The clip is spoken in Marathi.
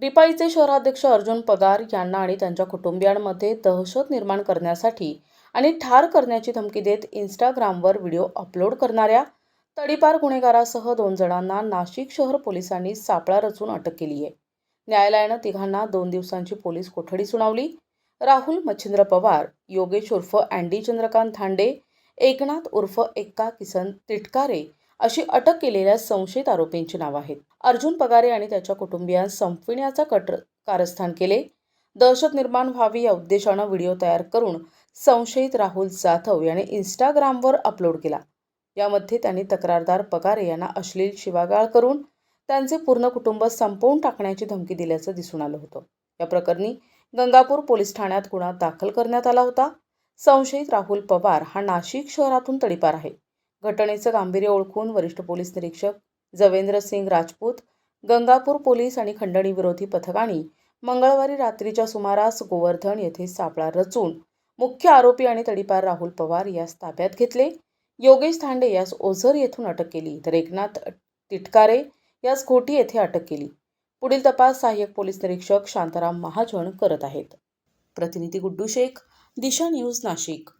रिपाईचे शहराध्यक्ष अर्जुन पगार यांना आणि त्यांच्या कुटुंबियांमध्ये दहशत निर्माण करण्यासाठी आणि ठार करण्याची धमकी देत इंस्टाग्रामवर व्हिडिओ अपलोड करणाऱ्या तडीपार गुन्हेगारासह दोन जणांना नाशिक शहर पोलिसांनी सापळा रचून अटक केली आहे. न्यायालयानं तिघांना दोन दिवसांची पोलीस कोठडी सुनावली. राहुल मच्छिंद्र पवार योगेश उर्फ अँडी चंद्रकांत धांडे एकनाथ उर्फ एक्का किसन तिटकारे अशी अटक केलेल्या संशयित आरोपींची नावं आहेत. अर्जुन पगारे आणि त्याच्या कुटुंबियांस संपविण्याचा कट कारस्थान केले. दहशत निर्माण व्हावी या उद्देशानं व्हिडिओ तयार करून संशयित राहुल जाधव याने इंस्टाग्रामवर अपलोड केला. यामध्ये त्यांनी तक्रारदार पगारे यांना अश्लील शिवागाळ करून त्यांचे पूर्ण कुटुंब संपवून टाकण्याची धमकी दिल्याचं दिसून आलं होतं. या प्रकरणी गंगापूर पोलीस ठाण्यात गुन्हा दाखल करण्यात आला होता. संशयित राहुल पवार हा नाशिक शहरातून तडीपार आहे. घटनेचं गांभीर्य ओळखून वरिष्ठ पोलीस निरीक्षक जवेंद्र सिंग राजपूत गंगापूर पोलीस आणि खंडणी विरोधी पथकांनी मंगळवारी रात्रीच्या सुमारास गोवर्धन येथे सापळा रचून मुख्य आरोपी आणि तडीपार राहुल पवार यास ताब्यात घेतले. योगेश धांडे यास ओझर येथून अटक केली. तर एकनाथ तिटकारे यास घोटी येथे अटक केली. पुढील तपास सहाय्यक पोलीस निरीक्षक शांताराम महाजन करत आहेत. प्रतिनिधी गुड्डू शेख दिशा न्यूज नाशिक.